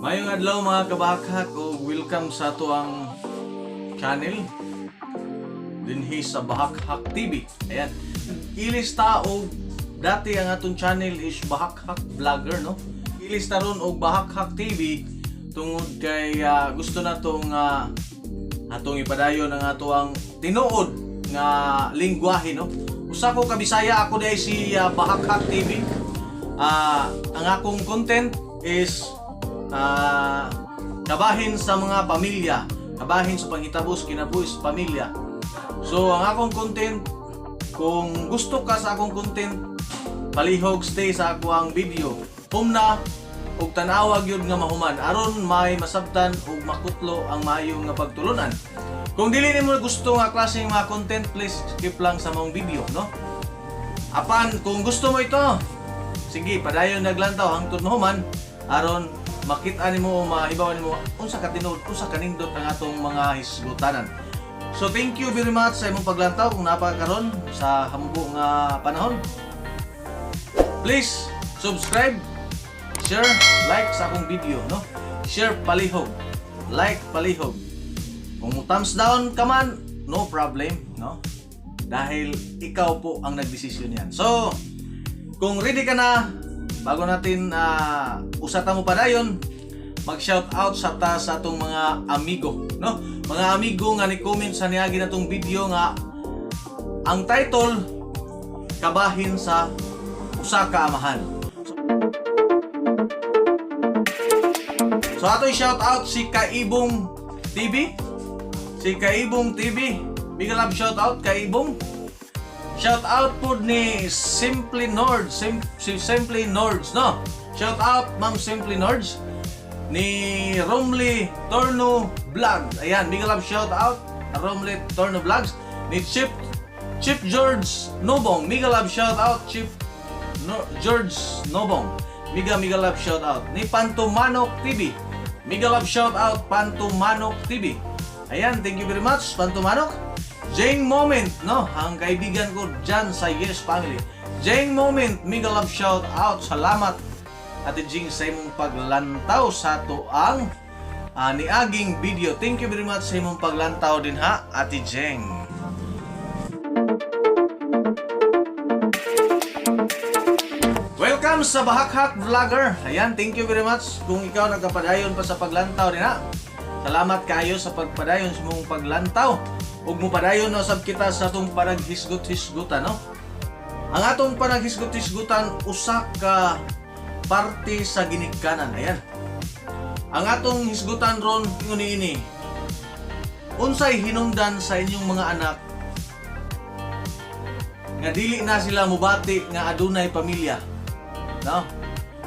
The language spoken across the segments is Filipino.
Mayong adlaw mga kabahakak o welcome sa ato ang channel dinhi sa Bahakhak TV. Ayan. Ilista og dati ang atong channel is Bahakhak Vlogger no. Ilista ron og Bahakhak TV tungod kay ah, gusto na tong ah, atong ipadayon ang ato ang tinuod nga lingwahe no. Usa ko kabisaya ako dai si ah, Bahakhak TV. Ah, ang akong content is ah, kabahin sa mga pamilya, kabahin sa panghitabos kinabuhi sa pamilya. So ang akong content kung gusto ka sa akong content palihog stay sa ako ang video. Humna ug tan-awa nga mahuman aron may masabtan ug makutlo ang maayo nga pagtulunan. Kung dili nimo gusto nga klaseng mga content, please skip lang sa mong video, no? Apan kung gusto mo ito, sige padayon naglantaw hangtod mahuman aron makita nimo o mahibaw nimo unsa ka tinuod unsa kanindot ang atong mga hisgutanan. So thank you very much sa imong paglantaw kung napakaron sa hambo nga panahon. Please subscribe, share, like sa akong video, no? Share palihog, like palihog. Kung thumbs down ka man, no problem, no? Dahil ikaw po ang nagdesisyon yan. So, kung ready ka na, bago natin uh, usata mo pa dayon, mag-shout out sa ta sa atong mga amigo, no? Mga amigo nga ni-comment sa niagi na tong video nga ang title kabahin sa usa ka amahan. So ato shout out si Kaibong TV. Si Kaibong TV. Big love shout out Kaibong. Shout out po ni Simply Nords, Sim, si Simply Nords, no? Shout out Ma'am Simply Nords ni Romley Torno Vlog. Ayan, big love shout out Romley Torno Vlogs ni Chip Chip George Nobong. Mega love shout out Chip no, George Nobong. Mega mega love shout out ni Pantumanok TV. Mega love shout out Pantumanok TV. Ayan, thank you very much Pantumanok. Jane Moment, no? Ang kaibigan ko dyan sa Yes Family. Jane Moment, mega love shout out. Salamat Ate Jing sa imong paglantaw sa to ang ah, niaging video. Thank you very much sa imong paglantaw din ha, Ate Jing. Welcome sa Bahakhak Vlogger. Ayan, thank you very much kung ikaw nagkapadayon pa sa paglantaw din ha. Salamat kayo sa pagpadayon sa mong paglantaw. Ug mo padayon no sab kita sa atong panaghisgot-hisgutan no. Ang atong panaghisgot-hisgutan usa ka parte sa ginikanan. Ayan. Ang atong hisgutan ron nguni ini. Unsay hinungdan sa inyong mga anak nga dili na sila mubati nga adunay pamilya. No?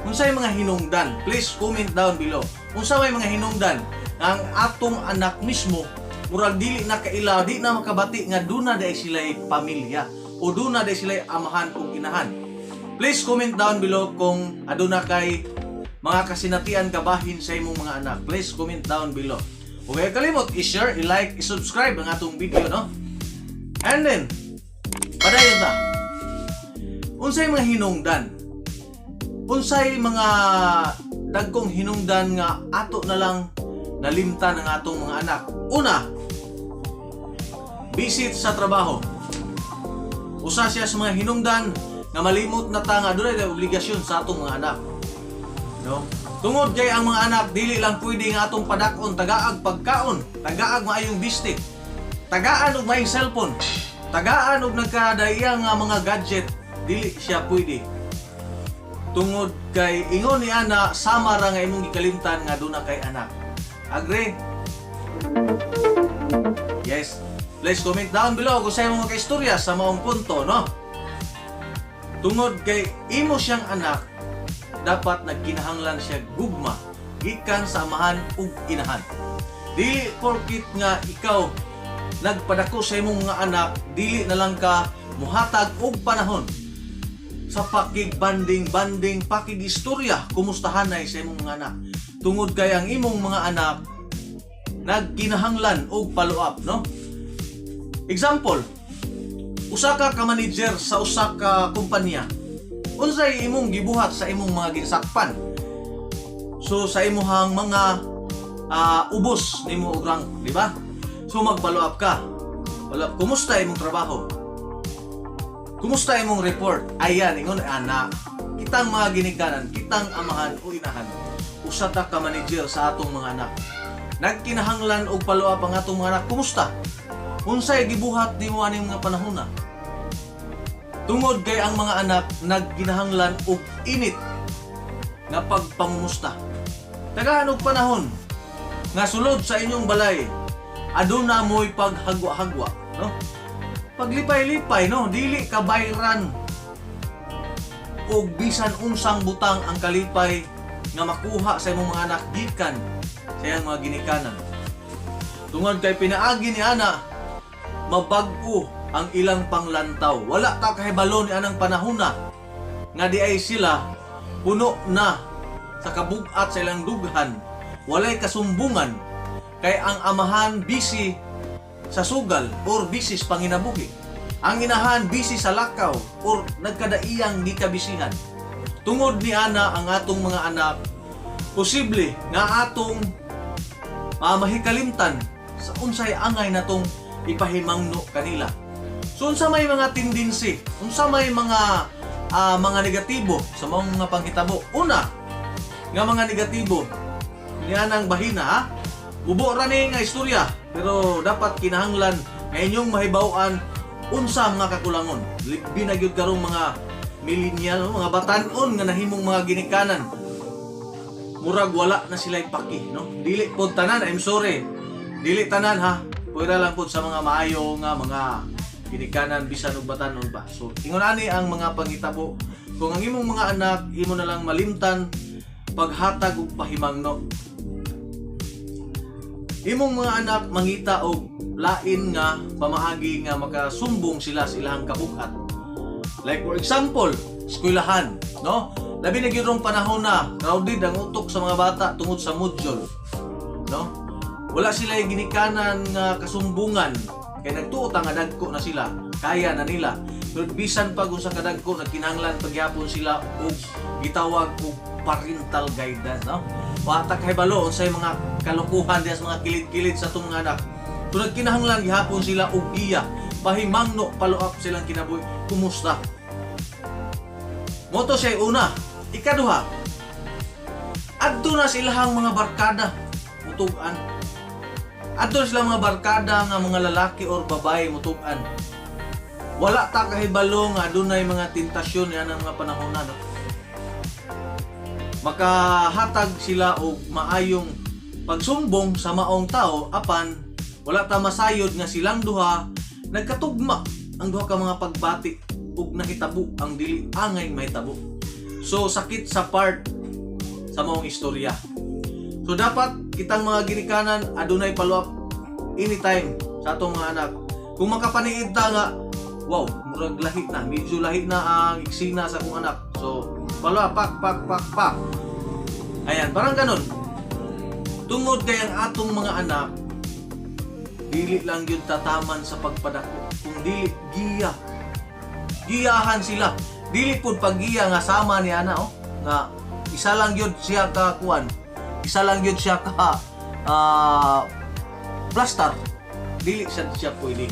Unsay mga hinungdan? Please comment down below. Unsa may mga hinungdan ang atong anak mismo murag dili na kaila, di na makabati nga duna day sila'y pamilya o duna day sila'y amahan o inahan. Please comment down below kung aduna kay mga kasinatian kabahin sa imong mga anak. Please comment down below. Huwag kalimot, i-share, i-like, i-subscribe ang atong video, no? And then, padayon ta. Unsay mga hinungdan? Unsay mga dagkong hinungdan nga ato na lang nalimtan ang atong mga anak. Una, visit sa trabaho. Usa siya sa mga hinungdan nga malimot na ta nga dunay obligasyon sa atong mga anak. No? Tungod kay ang mga anak dili lang pwede nga atong padakon tagaag pagkaon, tagaag maayong bistik, tagaan og maayong cellphone, tagaan og nagkadayang nga mga gadget, dili siya pwede. Tungod kay ingon ni ana sama ra nga imong gikalimtan nga duna kay anak. Agree? Yes. Please comment down below kung sa imong mga istorya sa maong punto, no? Tungod kay imo siyang anak, dapat nagkinahanglan siya gugma gikan sa amahan ug inahan. Dili porkit nga ikaw nagpadako sa imong mga anak, dili na lang ka muhatag og panahon sa pakigbanding-banding, pakigistorya, kumustahan na sa imong mga anak. Tungod kay ang imong mga anak nagkinahanglan og follow up, no? Example, usa ka ka manager sa usa ka kumpanya. Unsay imong gibuhat sa imong mga ginsakpan? So sa imuhang mga ah, ubos nimo og rank, di ba? So mag-follow up ka. Wala, kumusta imong trabaho? Kumusta imong report? Ayan, ingon ana. Kitang mga ginikanan, kitang amahan o inahan. Usa ta ka manager sa atong mga anak. Nagkinahanglan og follow up ang atong mga anak. Kumusta? Unsay gibuhat nimo aning mga panahona? Tungod kay ang mga anak nagginahanglan og init nga pagpamumusta. Tagaan og panahon nga sulod sa inyong balay aduna mo'y paghagwa-hagwa, no? Paglipay-lipay, no? Dili ka bayran og bisan unsang butang ang kalipay nga makuha sa imong mga anak gikan sa iyang mga ginikanan. Tungod kay pinaagi ni ana mabag-o ang ilang panglantaw. Wala ta kahibalo ni anang panahona nga di ay sila puno na sa kabugat sa ilang dughan. Walay kasumbungan kay ang amahan busy sa sugal or busy sa panginabuhi. Ang inahan busy sa lakaw or nagkadaiyang gikabisihan. Tungod ni ana ang atong mga anak posible nga atong uh, mahikalimtan sa unsay angay natong ipahimangno kanila. So unsa may mga tendency, unsa may mga ah, mga negatibo sa mga panghitabo. Una, nga mga negatibo niya nang bahina ha. Bubo ra ni nga istorya pero dapat kinahanglan nga inyong mahibaw-an unsa mga kakulangon. Libi na gyud karong mga millennial, mga batan-on nga nahimong mga ginikanan. Murag wala na sila ipaki, no? Dili pod tanan, I'm sorry. Dili tanan ha. Pwera lang pod sa mga maayo nga mga ginikanan bisan og batan-on ba. So, ingon ani ang mga panghitabo. Kung ang imong mga anak imo na lang malimtan paghatag og pahimangno imong mga anak mangita og lain nga pamaagi nga makasumbong sila sa ilang kabuhat. Like for example, eskwelahan, no? Labi na gyud panahon na crowded ang utok sa mga bata tungod sa module. No? Wala sila yung ginikanan nga kasumbungan kay nagtuot ang dagko na sila, kaya na nila. Pero bisan pa kung sa kadagko nagkinahanglan pagyapon sila og gitawag og parental guidance, no? Wata kay balo unsay mga kalukuhan diya sa mga kilid-kilid sa itong anak. Kung nagkinahanglan gihapon sila og iya, pahimangno follow up silang kinabuhi. Kumusta? Moto siya una, ikaduha. Adto na silang mga barkada, mutugan. Adto na silang mga barkada nga mga lalaki or babae mutugan. Wala ta kahibalo nga adunay mga tentasyon yan ang mga panahon na. No? makahatag sila og maayong pagsumbong sa maong tao apan wala ta masayod nga silang duha nagkatugma ang duha ka mga pagbati ug nahitabo ang dili angay mahitabo so sakit sa part sa maong istorya so dapat kitang mga ginikanan adunay up anytime sa atong mga anak. Kung makapaniid ta nga wow murag lahi na. Medyo lahi na ang eksena sa akong anak. So wala pak pak pak pak. Ayan parang ganun. Tungod kay ang atong mga anak dili lang yun tataman sa pagpadako kung dili giya. Giyahan sila. Dili pud paggiya nga sama ni ana oh. Nga isa lang yun siya ka kuan isa lang yun siya ka ah plaster dili siya siya pwede.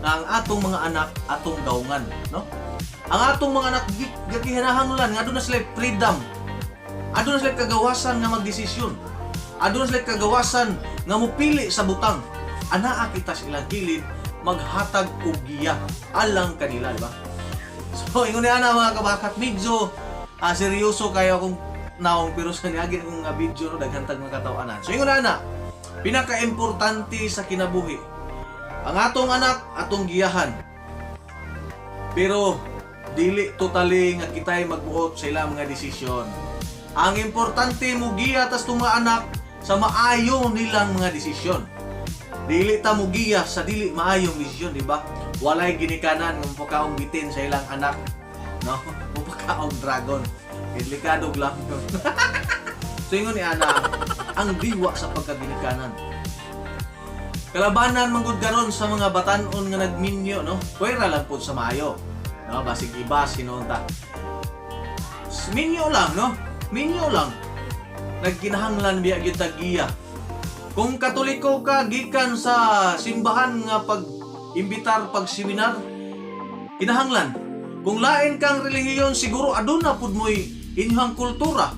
Nga ang atong mga anak atong gaungan no? Ang atong mga anak gagihinahanglan nga doon na sila freedom. Aduna sila kagawasan nga magdesisyon. Aduna sila kagawasan nga mupili sa butang. Anaa kita sa ilang kilid maghatag og giya. Alang kanila di ba? So ingon ana mga kabakat medyo ah, seryoso kayo akong naong pero sa niagin akong nga video no daghantag mga katawanan. So ingon na ana pinaka-importante sa kinabuhi ang atong anak atong giyahan. Pero dili totally nga kitay magbuot sa ilang mga desisyon. Ang importante mo giya tas itong mga anak sa maayo nilang mga desisyon. Dili ta mo giya sa dili maayong desisyon di ba? Walay ginikanan ng pagkaong bitin sa ilang anak no? Pagkaong dragon delikado lang yun. so ingon ni ana ang diwa sa pagkaginikanan kalabanan manggod karon sa mga batanon nga nagminyo no pwera lang po sa maayo no basig iba sinunta minyo lang no minyo lang nagkinahanglan biya gyud tag giya. Kung katoliko ka gikan sa simbahan nga pag imbitar pag seminar, kinahanglan. Kung lain kang relihiyon siguro aduna pud mo'y inyong kultura,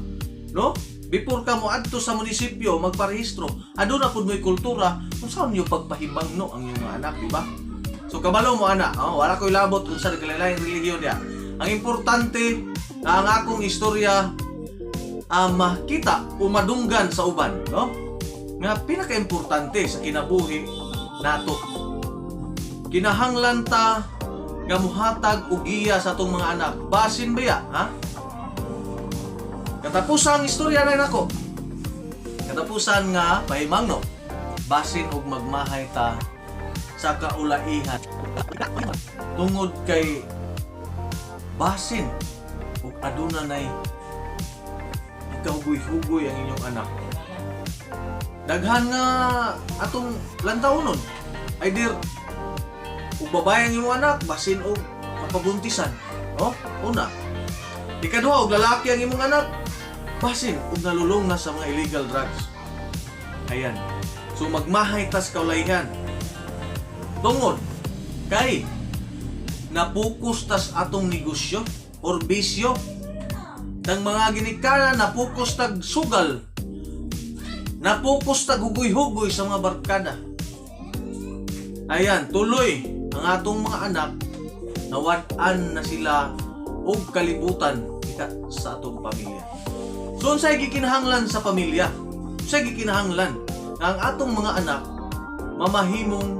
no? Before ka mo adto sa munisipyo magparehistro, aduna pud mo'y kultura kung saan niyo pagpahimbang no ang iyong mga anak, di ba? So kabalo mo ana, oh, wala ko'y labot kung sa naglalayang relihiyon niya. Ang importante na ang akong istorya ah, makita o madunggan sa uban, no? Nga pinaka-importante sa kinabuhi nato. Kinahanglan ta nga muhatag og giya sa atong mga anak. Basin ba ya, ha? Katapusan istorya na nako. Katapusan nga pahimangno. Basin og magmahay ta sa kaulaihan. Tungod kay basin ug aduna nay ikahugoy-hugoy ang inyong anak. Daghan nga atong lantawnon. Ay dir ug babae ang imong anak basin og mapabuntisan. Oh, una. Ikaduha og lalaki ang imong anak basin ug nalulong na sa mga illegal drugs. Ayan. So magmahay tas kaulaihan. Tungod kay napukus tas atong negosyo or bisyo ng mga ginikana napukus tag sugal napukus tag hugoy-hugoy sa mga barkada ayan tuloy ang atong mga anak nawad-an na sila og kalibutan kita sa atong pamilya so unsay gikinahanglan sa pamilya unsay gikinahanglan nga ang atong mga anak mamahimong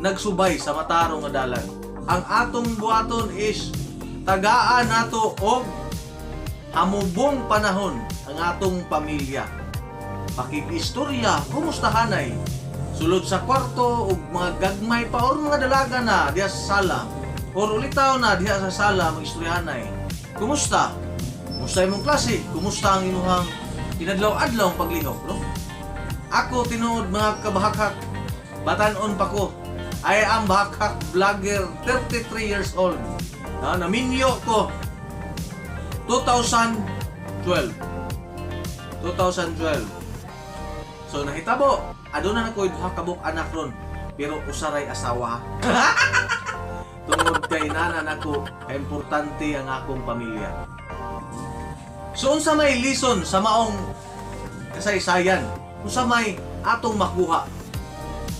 nagsubay sa matarong nga dalan ang atong buhaton is tagaan nato og hamubong panahon ang atong pamilya. Pakikistorya, kumustahanay? Sulod sa kwarto ug mga gagmay pa or mga dalaga na diha sa sala. Or ulitaw na diha sa sala magistoryahanay. Kumusta? Kumusta imong klase? Kumusta ang imuhang inadlaw-adlaw ang paglihok, no? Ako tinuod mga kabahakhak, batanon pa ko. I am bahakhak vlogger, 33 years old. Na, naminyo ko 2012. 2012. So nahitabo, aduna na ko duha ka anak ron, pero usaray asawa. Tungod kay nana nako, importante ang akong pamilya. So unsa may lison sa maong kasaysayan, unsa may atong makuha.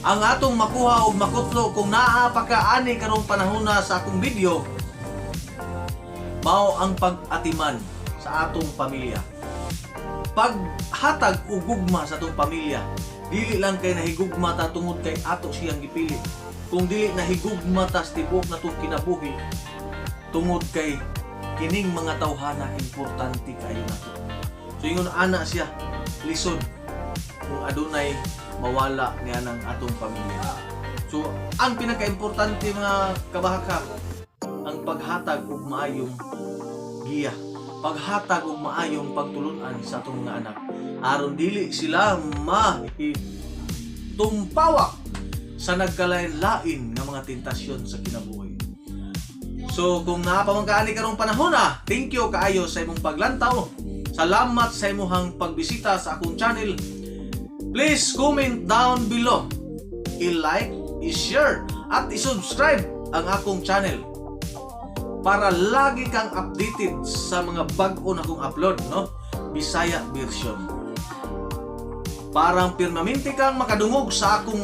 Ang atong makuha og makutlo kung naa pa ka ani karong panahona sa akong video, mao ang pag-atiman sa atong pamilya. Paghatag og gugma sa atong pamilya, dili lang kay nahigugma ta tungod kay ato siyang gipili. Kung dili nahigugma ta sa tibok na itong kinabuhi, tungod kay kining mga tawhana importante kayo na to. So ingon ana siya, lison kung adunay mawala niya ng atong pamilya. So ang pinaka-importante mga kabahaka, ang paghatag og maayong giya paghatag og maayong pagtulunan sa atong mga anak aron dili sila ma tumpawak sa nagkalain-lain nga mga tentasyon sa kinabuhi. So kung napamangkaani karong panahon na, thank you kaayo sa imong paglantaw. Salamat sa imong pagbisita sa akong channel. Please comment down below. I-like, i-share, at i-subscribe ang akong channel para lagi kang updated sa mga bag-o na kong upload, no? Bisaya version. Parang permanente kang makadungog sa akong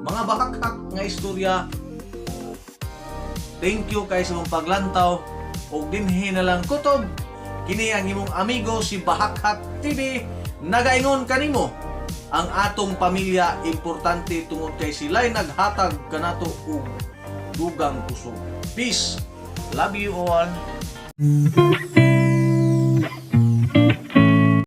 mga bahakhak nga istorya. Thank you kay sa mong paglantaw ug dinhi na lang kutob kini ang imong amigo si Bahakhak TV nagaingon kanimo ang atong pamilya importante tungod kay sila'y naghatag kanato og dugang puso. Peace. Love you all.